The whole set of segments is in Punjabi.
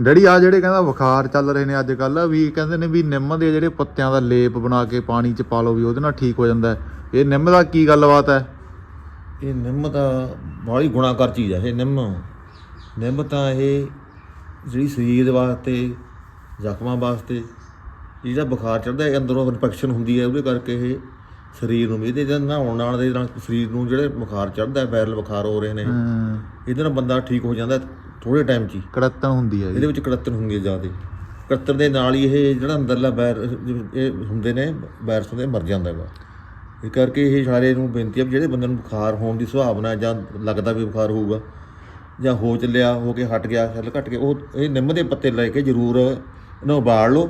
ਡੈਡੀ ਆ ਜਿਹੜੇ ਕਹਿੰਦਾ ਬੁਖਾਰ ਚੱਲ ਰਹੇ ਨੇ ਅੱਜ ਕੱਲ ਵੀ ਕਹਿੰਦੇ ਨੇ ਵੀ ਨਿੰਮ ਦੇ ਜਿਹੜੇ ਪੱਤਿਆਂ ਦਾ ਲੇਪ ਬਣਾ ਕੇ ਪਾਣੀ 'ਚ ਪਾ ਲਓ ਵੀ ਉਹਦੇ ਨਾਲ ਠੀਕ ਹੋ ਜਾਂਦਾ ਇਹ ਨਿੰਮ ਦਾ ਕੀ ਗੱਲਬਾਤ ਹੈ? ਇਹ ਨਿੰਮ ਤਾਂ ਬੜੀ ਗੁਣਾਕਾਰ ਚੀਜ਼ ਹੈ, ਇਹ ਨਿੰਮ। ਨਿੰਮ ਤਾਂ ਇਹ ਜਿਹੜੀ ਸਰੀਰ ਵਾਸਤੇ, ਜ਼ਖਮਾਂ ਵਾਸਤੇ, ਜਿਹੜਾ ਬੁਖਾਰ ਚੜਦਾ ਹੈ, ਅੰਦਰੋਂ ਇਨਫੈਕਸ਼ਨ ਹੁੰਦੀ ਹੈ, ਉਹਦੇ ਕਰਕੇ ਇਹ ਸਰੀਰ ਨੂੰ ਇਹਦੇ ਨਾਲ ਨਹਾਉਣ ਨਾਲ ਦੇ ਨਾਲ ਸਰੀਰ ਨੂੰ ਜਿਹੜੇ ਬੁਖਾਰ ਚੜਦਾ ਵਾਇਰਲ ਬੁਖਾਰ ਹੋ ਰਹੇ ਨੇ। ਇਹਦੇ ਨਾਲ ਬੰਦਾ ਠੀਕ ਹੋ ਜਾਂਦਾ ਥੋੜੇ ਟਾਈਮ 'ਚ ਹੀ। ਕੜਤਣ ਹੁੰਦੀ ਹੈ ਇਹਦੇ ਵਿੱਚ ਕੜਤਨ ਹੁੰਦੀ ਹੈ ਜ਼ਿਆਦਾ। ਕੜਤਨ ਦੇ ਨਾਲ ਹੀ ਇਹ ਜਿਹੜਾ ਅੰਦਰਲਾ ਵਾਇਰ ਇਹ ਹੁੰਦੇ ਨੇ ਵਾਇਰਸ ਹੁੰਦੇ ਮਰ ਜਾਂਦਾ ਹੈਗਾ ਇਹ ਕਰਕੇ ਇਹ ਸਾਰੇ ਨੂੰ ਬੇਨਤੀ ਹੈ ਵੀ ਜਿਹੜੇ ਬੰਦੇ ਨੂੰ ਬੁਖਾਰ ਹੋਣ ਦੀ ਸੰਭਾਵਨਾ ਜਾਂ ਲੱਗਦਾ ਵੀ ਬੁਖਾਰ ਹੋਊਗਾ ਜਾਂ ਹੋ ਚੱਲਿਆ ਹੋ ਕੇ ਹਟ ਗਿਆ ਸੈੱਲ ਘਟ ਕੇ ਉਹ ਇਹ ਨਿੰਮ ਦੇ ਪੱਤੇ ਲੈ ਕੇ ਜ਼ਰੂਰ ਇਹਨੂੰ ਉਬਾਲ ਲਓ।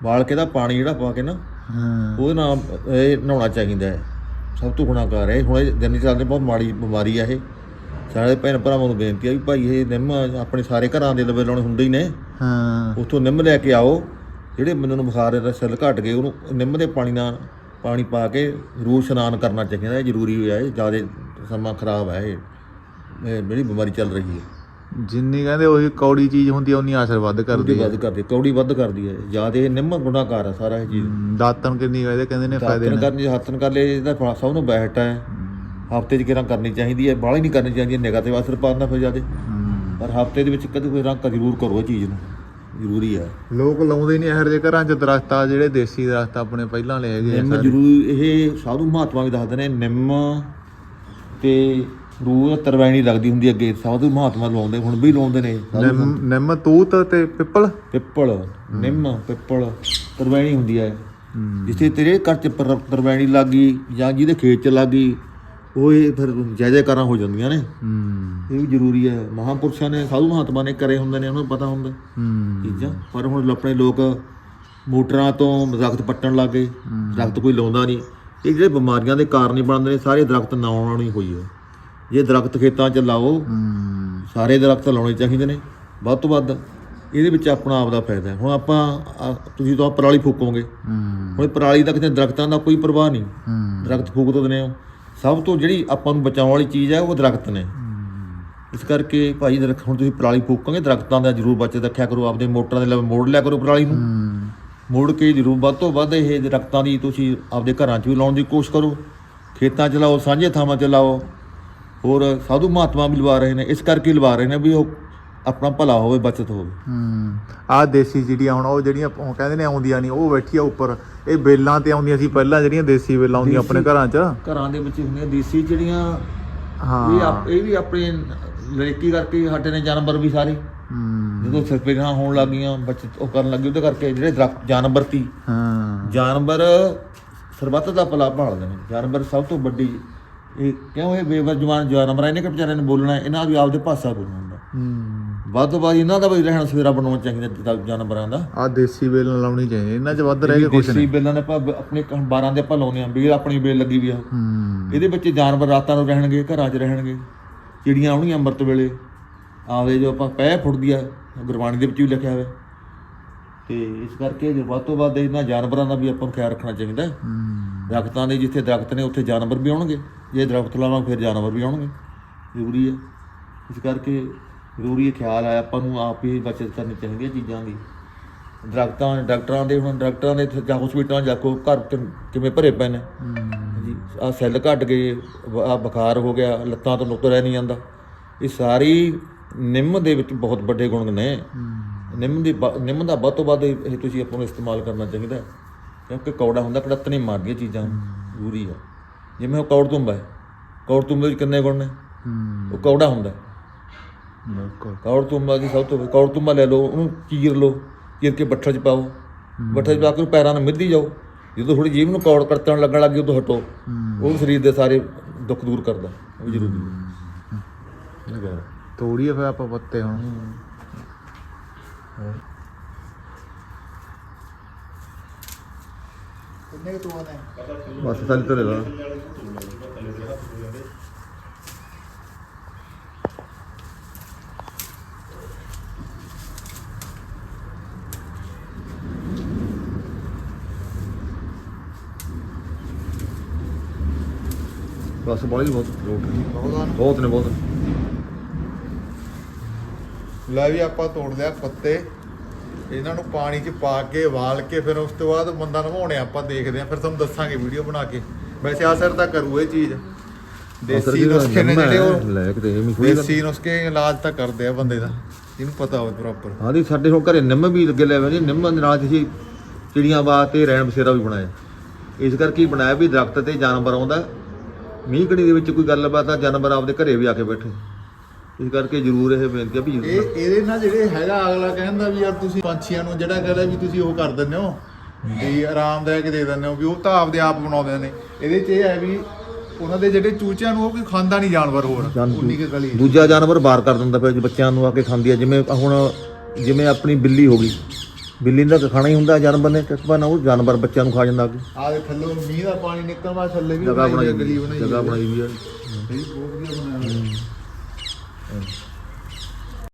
ਉਬਾਲ ਕੇ ਦਾ ਪਾਣੀ ਜਿਹੜਾ ਪਾ ਕੇ ਨਾ ਹਾਂ। ਉਹਦੇ ਨਾਲ ਇਹ ਨਹਾਉਣਾ ਚਾਹੀਦਾ ਹੈ। ਸਭ ਤੋਂ ਗੁਣਾਕਾਰ ਹੈ। ਹੁਣ ਇਹ ਜਨਨੀ ਚੱਲਦੇ ਬਹੁਤ ਮਾੜੀ ਬਿਮਾਰੀ ਹੈ ਇਹ। ਸਾਰੇ ਭੈਣ ਭਰਾਵਾਂ ਨੂੰ ਬੇਨਤੀ ਹੈ ਵੀ ਭਾਈ ਇਹ ਨਿੰਮ ਆਪਣੇ ਸਾਰੇ ਘਰਾਂ ਦੇ ਲਵੇ ਲਾਉਣੇ ਹੁੰਦੇ ਹੀ ਨੇ। ਹਾਂ। ਉੱਥੋਂ ਨਿੰਮ ਲੈ ਕੇ ਆਓ। ਜਿਹੜੇ ਬੰਦੇ ਨੂੰ ਬੁਖਾਰ ਦਾ ਸੈੱਲ ਘਟ ਗਏ ਉਹਨੂੰ ਨਿੰਮ ਦੇ ਪਾਣੀ ਨਾਲ ਪਾਣੀ ਪਾ ਕੇ ਜ਼ਰੂਰ ਇਸ਼ਨਾਨ ਕਰਨਾ ਚਾਹੀਦਾ। ਹੈ ਜ਼ਰੂਰੀ ਹੈ ਇਹ। ਜ਼ਿਆਦਾ ਸਮਾਂ ਖਰਾਬ ਹੈ ਇਹ। ਇਹ ਜਿਹੜੀ ਬਿਮਾਰੀ ਚੱਲ ਰਹੀ ਹੈ। ਜਿੰਨੀ ਕਹਿੰਦੇ ਉਹੀ ਕੌੜੀ ਚੀਜ਼ ਹੁੰਦੀ ਹੈ ਉਨੀ ਅਸਰ ਵੱਧ ਕਰਦੀ ਹੈ ਵੱਧ ਕਰਦੀ ਕੌੜੀ ਵੱਧ ਕਰਦੀ ਹੈ ਜ਼ਿਆਦਾ ਇਹ ਨਿੰਮ ਗੁਣਾਕਾਰ ਹੈ ਸਾਰਾ ਇਹ ਚੀਜ਼। ਦਾਤਣ ਕਿੰਨੀ ਕਹਿੰਦੇ ਕਹਿੰਦੇ ਨੇ ਫਾਇਦੇ ਹੱਥਨ ਨੇ। ਕਰਨੀ ਹੱਥਨ ਕਰ ਲਏ ਇਹਦਾ ਸਭ ਨੂੰ ਬੈਠ ਹੈ। ਹਫ਼ਤੇ 'ਚ ਕਿਰਾਂ ਕਰਨੀ ਚਾਹੀਦੀ ਹੈ ਬਾਹਲੀ ਨਹੀਂ ਕਰਨੀ ਚਾਹੀਦੀ ਨਿਗਾਹ ਤੇ ਅਸਰ ਪਾਉਂਦਾ ਫਿਰ ਜਿਆਦੇ। ਹਮ, ਪਰ ਹਫ਼ਤੇ ਦੇ ਵਿੱਚ ਕਦੇ ਕੋਈ ਰੰਗ ਜ਼ਰੂਰ ਕਰੋ ਇਹ ਚੀਜ਼ ਨੂੰ ਜ਼ਰੂਰੀ ਹੈ ਲੋਕ ਲਾਉਂਦੇ ਨਹੀਂ ਇਹੋ ਜਿਹੇ ਘਰਾਂ 'ਚ ਦਰਖਤ ਆ ਜਿਹੜੇ ਦੇਸੀ ਦਰਖਤ ਆਪਣੇ ਪਹਿਲਾਂ ਹੈਗੇ ਆ ਨਿੰਮ ਸਾਰੇ। ਜ਼ਰੂਰ ਇਹ ਸਾਧੂ ਮਹਾਤਮਾ ਵੀ ਦੱਸਦੇ ਨੇ ਨਿੰਮ ਤੇ ਰੂਹ ਤਰਵੈਣੀ ਲੱਗਦੀ ਹੁੰਦੀ ਅੱਗੇ ਸਾਧੂ ਮਹਾਤਮਾ ਲਾਉਂਦੇ ਹੁਣ ਵੀ ਲਾਉਂਦੇ ਨੇ ਨਿੰਮ ਨਿੰਮ ਤੂਤ ਤੇ ਪਿੱਪਲ? ਪਿੱਪਲ ਨਿੰਮ ਪਿੱਪਲ ਤਰਵੈਣੀ ਹੁੰਦੀ ਹੈ। ਜਿੱਥੇ ਤੇਰੇ ਘਰ ਚ ਤਰਵੈਣੀ ਲੱਗੀ ਜਾਂ ਜਿਹਦੇ ਖੇਤ ਚ ਲੱਗੀ ਉਹ ਇਹ ਫਿਰ ਜੈ ਜੈਕਾਰਾਂ ਹੋ ਜਾਂਦੀਆਂ ਨੇ। ਇਹ ਵੀ ਜ਼ਰੂਰੀ ਹੈ ਮਹਾਂਪੁਰਸ਼ਾਂ ਨੇ ਸਾਧੂ ਮਹਾਤਮਾ ਨੇ ਕਰੇ ਹੁੰਦੇ ਨੇ ਉਹਨਾਂ ਨੂੰ ਪਤਾ ਹੁੰਦਾ। ਹਮ, ਚੀਜ਼ਾਂ। ਪਰ ਹੁਣ ਆਪਣੇ ਲੋਕ ਮੋਟਰਾਂ ਤੋਂ ਦਰਖਤ ਪੱਟਣ ਲੱਗ ਗਏ। ਦਰਖਤ ਕੋਈ ਲਾਉਂਦਾ ਨਹੀਂ। ਇਹ ਜਿਹੜੇ ਬਿਮਾਰੀਆਂ ਦੇ ਕਾਰਨ ਹੀ ਬਣਦੇ ਨੇ ਸਾਰੇ ਦਰਖਤ ਨਾ ਆਉਣਾ ਨਹੀਂ ਹੋਈ ਹੈ ਜੇ ਦਰਖਤ ਖੇਤਾਂ 'ਚ ਲਾਓ ਸਾਰੇ ਦਰਖਤ ਲਾਉਣੇ ਚਾਹੀਦੇ ਨੇ ਵੱਧ ਤੋਂ ਵੱਧ ਇਹਦੇ ਵਿੱਚ ਆਪਣਾ ਆਪ ਦਾ ਫਾਇਦਾ ਹੈ। ਹੁਣ ਆਪਾਂ ਤੁਸੀਂ ਤਾਂ ਪਰਾਲੀ ਫੂਕੋਗੇ। ਹੁਣ ਪਰਾਲੀ ਦਾ ਕਿਤੇ ਦਰਖਤਾਂ ਦਾ ਕੋਈ ਪ੍ਰਵਾਹ ਨਹੀਂ। ਦਰਖਤ ਫੂਕ ਦਿੰਦੇ ਹੋ। ਸਭ ਤੋਂ ਜਿਹੜੀ ਆਪਾਂ ਨੂੰ ਬਚਾਉਣ ਵਾਲੀ ਚੀਜ਼ ਹੈ ਉਹ ਦਰਖਤ ਨੇ। ਇਸ ਕਰਕੇ ਭਾਈ ਦਰਖਤ ਹੁਣ ਤੁਸੀਂ ਪਰਾਲੀ ਫੂਕੋਗੇ ਦਰਖਤਾਂ ਦਾ ਜ਼ਰੂਰ ਬਚਤ ਰੱਖਿਆ ਕਰੋ ਆਪਦੇ ਮੋਟਰਾਂ ਦੇ ਲਵੇ ਮੋੜ ਲਿਆ ਕਰੋ ਪਰਾਲੀ ਨੂੰ। ਮੋੜ ਕੇ ਜ਼ਰੂਰ ਵੱਧ ਤੋਂ ਵੱਧ ਇਹ ਦਰਖਤਾਂ ਦੀ ਤੁਸੀਂ ਆਪਦੇ ਘਰਾਂ 'ਚ ਵੀ ਲਾਉਣ ਦੀ ਕੋਸ਼ਿਸ਼ ਕਰੋ। ਖੇਤਾਂ 'ਚ ਲਾਓ ਸਾਂਝੇ ਥਾਵਾਂ 'ਚ ਲਾਓ। ਹੋਰ ਸਾਧੂ ਮਹਾਤਮਾ ਵੀ ਲਵਾ ਰਹੇ ਨੇ ਇਸ ਕਰਕੇ ਲਵਾ ਰਹੇ ਨੇ ਵੀ ਉਹ ਆਪਣਾ ਭਲਾ ਹੋਵੇ ਬਚਤ ਹੋਵੇ। ਹਮ। ਆਹ ਦੇਸੀ ਜਿਹੜੀਆਂ ਹੁਣ ਉਹ ਜਿਹੜੀਆਂ ਉਹ ਕਹਿੰਦੇ ਨੇ ਆਉਂਦੀਆਂ ਨਹੀਂ ਉਹ ਬੈਠੀ ਆ ਉੱਪਰ। ਇਹ ਬੇਲਾਂ ਤੇ ਆਉਂਦੀਆਂ ਸੀ ਪਹਿਲਾਂ ਜਿਹੜੀਆਂ ਦੇਸੀ ਬੇਲਾਂ ਆਉਂਦੀਆਂ ਆਪਣੇ ਘਰਾਂ 'ਚ। ਘਰਾਂ ਦੇ ਵਿੱਚ ਹੁੰਦੀਆਂ ਦੇਸੀ ਜਿਹੜੀਆਂ ਹਾਂ। ਇਹ ਵੀ ਆਪਣੇ ਲੜਕੀ ਕਰਕੇ ਹੀ ਹਟੇ ਨੇ ਜਾਨਵਰ ਵੀ ਸਾਰੇ। ਹਮ, ਜਦੋਂ ਸਰਪੇਰਾਂ ਹੋਣ ਲੱਗੀਆਂ ਬਚਤ ਉਹ ਕਰਨ ਲੱਗੇ ਉਹਦੇ ਕਰਕੇ ਜਿਹੜੇ ਦਰਖਤ ਜਾਨਵਰ ਤੀ ਹਾਂ। ਜਾਨਵਰ ਸਰਬੱਤ ਦਾ ਭਲਾ ਭਾਲਦੇ ਨੇ। ਜਾਨਵਰ ਸਭ ਤੋਂ ਵੱਡੀ ਇਹ ਕਿਉਂ ਇਹ ਬੇਵਰਜਮਾਨ ਜਾਨਵਰ ਆ, ਇਹਨੇ ਕਿ ਵਿਚਾਰਿਆਂ ਨੇ ਬੋਲਣਾ? ਇਹਨਾਂ ਦੀ ਆਪਦੇ ਭਾਸ਼ਾ ਬੋਲਣਾ ਹੁੰਦਾ। ਵੱਧ ਤੋਂ ਵੱਧ ਇਹਨਾਂ ਦਾ ਵੀ ਰਹਿਣ ਸਵੇਰਾ ਬਣਾਉਣਾ ਚਾਹੀਦਾ ਜਿੱਦਾਂ ਜਾਨਵਰਾਂ ਦਾ। ਆਹ ਦੇਸੀ ਬੇਲ ਲਾਉਣੀ ਚਾਹੀਦੀ ਇਹਨਾਂ 'ਚ ਵੱਧ ਰਹਿ ਕੇ ਕੁਛ ਦੇਸੀ ਬੇਲਾਂ ਦੇ ਆਪਾਂ ਆਪਣੇ 12 ਦੇ ਆਪਾਂ ਲਾਉਂਦੇ ਆ ਬੇਲ ਆਪਣੀ ਬੇਲ ਲੱਗੀ ਵੀ ਆ। ਇਹਦੇ ਵਿੱਚ ਜਾਨਵਰ ਰਾਤਾਂ ਨੂੰ ਰਹਿਣਗੇ ਘਰਾਂ 'ਚ ਰਹਿਣਗੇ। ਚਿੜੀਆਂ ਆਉਣਗੀਆਂ ਅੰਮ੍ਰਿਤ ਵੇਲੇ। ਆਪਦੇ ਜੋ ਆਪਾਂ ਪੈ ਫੁੱਟਦੀ ਆ ਗੁਰਬਾਣੀ ਦੇ ਵਿੱਚ ਵੀ ਲਿਖਿਆ ਹੋਇਆ। ਤੇ ਇਸ ਕਰਕੇ ਜੇ ਵੱਧ ਤੋਂ ਵੱਧ ਇਹਨਾਂ ਜਾਨਵਰਾਂ ਦਾ ਵੀ ਆਪਾਂ ਨੂੰ ਖਿਆਲ ਰੱਖਣਾ ਚਾਹੀਦਾ ਹੈ। ਦਰਖਤਾਂ ਦੇ ਜਿੱਥੇ ਦਰਖਤ ਨੇ ਉੱਥੇ ਜਾਨਵਰ ਵੀ ਆਉਣਗੇ। ਜੇ ਦਰਖਤ ਲਾਵਾਂਗੇ ਫਿਰ ਜਾਨਵਰ ਵੀ ਆਉਣਗੇ। ਜ਼ਰੂਰੀ ਹੈ। ਇਸ ਕਰਕੇ ਜ਼ਰੂਰੀ ਖਿਆਲ ਆ ਆਪਾਂ ਨੂੰ ਆਪ ਹੀ ਬਚਤ ਕਰਨੀ ਚਾਹੀਦੀ ਹੈ ਚੀਜ਼ਾਂ ਦੀ। ਦਰਖਤਾਂ ਡਾਕਟਰਾਂ ਦੇ ਹੁਣ ਡਾਕਟਰਾਂ ਦੇ ਜਾਂ ਹਸਪੀਟਲਾਂ ਘਰ ਕਿ- ਕਿਵੇਂ ਭਰੇ ਪਏ ਨੇ। ਜੀ ਆ ਸੈੱਲ ਘਟ ਗਏ ਆ ਬੁਖਾਰ ਹੋ ਗਿਆ ਲੱਤਾਂ ਤੋਂ ਨੁਕਰ ਨਹੀਂ ਜਾਂਦਾ। ਇਹ ਸਾਰੀ ਨਿੰਮ ਦੇ ਵਿੱਚ ਬਹੁਤ ਵੱਡੇ ਗੁਣ ਨੇ। ਨਿੰਮ ਦੀ ਬ- ਨਿੰਮ ਦਾ ਵੱਧ ਤੋਂ ਵੱਧ ਇਹ ਤੁਸੀਂ ਆਪਾਂ ਨੂੰ ਇਸਤੇਮਾਲ ਕਰਨਾ ਚਾਹੀਦਾ ਹੈ। ਕਿਉਂਕਿ ਕੌੜਾ ਹੁੰਦਾ ਕੜਤ ਨਹੀਂ ਮਾਰਦੀਆਂ ਚੀਜ਼ਾਂ। ਜ਼ਰੂਰੀ ਹੈ। ਜਿਵੇਂ ਉਹ ਕੌੜ ਤੁੰਬਾ ਹੈ। ਕੌੜ ਤੁੰਬੇ ਵਿੱਚ ਕਿੰਨੇ ਗੁਣ ਨੇ? ਉਹ ਕੌੜਾ ਹੁੰਦਾ ਹੈ। ਬਿਲਕੁਲ। ਕੌੜ ਤੁੰਬਾ ਦੀ ਸਭ ਤੋਂ ਕੌੜ ਤੁੰਬਾ ਲੈ ਲਓ ਉਹਨੂੰ ਚੀਰ ਲਓ ਚੀਰ ਕੇ ਬੱਠਲ 'ਚ ਪਾਓ। ਬੱਠਲ 'ਚ ਪਾ ਕੇ ਉਹਨੂੰ ਪੈਰਾਂ ਨਾਲ ਮਿੱਧੀ ਜਾਓ। ਜਦੋਂ ਥੋੜੀ ਜੀਭ ਨੂੰ ਕੌੜ ਕਰਤਣ ਲੱਗਣ ਲੱਗੀ ਉਦੋਂ ਹਟੋ। ਉਹ ਸਰੀਰ ਦੇ ਸਾਰੇ ਦੁੱਖ ਦੂਰ ਕਰਦਾ ਉਹ ਵੀ ਜ਼ਰੂਰੀ ਹੈ। ਤੋੜੀਏ ਫਿਰ ਆਪਾਂ ਪੱਤੇ ਹੁਣ। ਕਿੰਨੇ ਕੁ ਤੋੜਨੇ ਬਸ ਸਾਲੀ ਧਰੇ ਦਾ ਬਸ ਬੜੀ ਬਹੁਤ ਬਹੁਤ ਆ ਨਾ ਬਹੁਤ ਨੇ ਬਹੁਤ ਲੈ ਵੀ ਆਪਾਂ ਤੋੜ ਲਿਆ ਪੱਤੇ। ਇਹਨਾਂ ਨੂੰ ਪਾਣੀ 'ਚ ਪਾ ਕੇ ਉਬਾਲ ਕੇ ਫਿਰ ਉਸ ਤੋਂ ਬਾਅਦ ਬੰਦਾ ਨਵਾਉਣੇ ਆਪਾਂ ਦੇਖਦੇ ਆ। ਫਿਰ ਤੁਹਾਨੂੰ ਦੱਸਾਂਗੇ ਵੀਡੀਓ ਬਣਾ ਕੇ। ਵੈਸੇ ਆਸਰ ਤਾਂ ਕਰੂ ਇਹ ਚੀਜ਼। ਦੇਸੀ ਨੁਸਖੇ ਨੇ ਜਿਹੜੇ ਉਹ ਲੈ ਕੇ ਤੇ ਵੀ ਕੋਈ ਦੇਸੀ ਨੁਸਖੇ ਇਲਾਜ ਤਾਂ ਕਰਦੇ ਆ ਬੰਦੇ ਦਾ। ਜਿਹਨੂੰ ਪਤਾ ਹੋਵੇ ਪ੍ਰੋਪਰ ਹਾਂ ਦੀ ਸਾਡੇ ਹੁਣ ਘਰੇ ਨਿੰਮ ਵੀ ਲੱਗੇ ਲੈ ਜੀ। ਨਿੰਮ ਦੇ ਨਾਲ ਅਸੀਂ ਚਿੜੀਆਂ ਵਾਸਤੇ ਰਹਿਣ ਬਸੇਰਾ ਵੀ ਬਣਾਇਆ। ਇਸ ਕਰਕੇ ਹੀ ਬਣਾਇਆ ਵੀ ਦਰਖਤ ਤੇ ਜਾਨਵਰ ਆਉਂਦਾ। ਮੀਂਹ ਕਣੀ ਦੇ ਵਿੱਚ ਕੋਈ ਗੱਲਬਾਤ ਆ ਜਾਨਵਰ ਆਪਦੇ ਘਰੇ ਵੀ ਆ ਕੇ ਬੈਠੇ। ਇਸ ਕਰਕੇ ਜ਼ਰੂਰ ਇਹ ਬੇਨਤੀ ਆ ਵੀ ਇਹ ਇਹਦੇ ਨਾਲ ਜਿਹੜੇ ਹੈਗਾ ਅਗਲਾ ਕਹਿੰਦਾ ਵੀ ਯਾਰ ਤੁਸੀਂ ਪੰਛੀਆਂ ਨੂੰ ਜਿਹੜਾ ਕਹਿੰਦਾ ਵੀ ਤੁਸੀਂ ਉਹ ਕਰ ਦਿੰਦੇ ਹੋ ਵੀ ਆਰਾਮਦਾਇਕ ਦੇ ਦਿੰਦੇ ਹੋ ਵੀ ਉਹ ਤਾਂ ਆਪਦੇ ਆਪ ਬਣਾਉਂਦੇ ਨੇ। ਇਹਦੇ 'ਚ ਇਹ ਹੈ ਵੀ ਉਹਨਾਂ ਦੇ ਜਿਹੜੇ ਚੂਚਿਆਂ ਨੂੰ ਉਹ ਕੋਈ ਖਾਂਦਾ ਨਹੀਂ ਜਾਨਵਰ ਹੋਰ ਜਾਨ- ਉਨੀ ਕੁ ਗਲੀ ਦੂਜਾ ਜਾਨਵਰ ਬਾਹਰ ਕਰ ਦਿੰਦਾ ਪਿਆ ਬੱਚਿਆਂ ਨੂੰ ਆ ਕੇ ਖਾਂਦੀ ਆ ਜਿਵੇਂ ਹੁਣ ਜਿਵੇਂ ਆਪਣੀ ਬਿੱਲੀ ਹੋ ਗਈ। ਬਿੱਲੀ ਦਾ ਤਾਂ ਖਾਣਾ ਹੀ ਹੁੰਦਾ ਜਾਨਵਰ ਨੇ ਕਿਸਬਾ ਨਾ ਉਹ ਜਾਨਵਰ ਬੱਚਿਆਂ ਨੂੰ ਖਾ ਜਾਂਦਾ ਅੱਗੇ। ਆਹ ਦੇ ਥੱਲੋਂ ਮੀਂਹ ਦਾ ਪਾਣੀ ਨਿਕਲਣ ਵਾਸਤੇ ਥੱਲੇ ਵੀ ਜਗ੍ਹਾ ਬਣਾਈ ਬਣਾਈ ਹੋਈ ਹੈ, ਗਲੀ ਬਣਾਈ ਜਗ੍ਹਾ ਹੋਈ ਹੈ। ਬਣਾਈ ਵੀ ਆ। ਇਹ ਬਹੁਤ ਵਧੀਆ ਬਣਾਇਆ ਹੋਇਆ। Yes.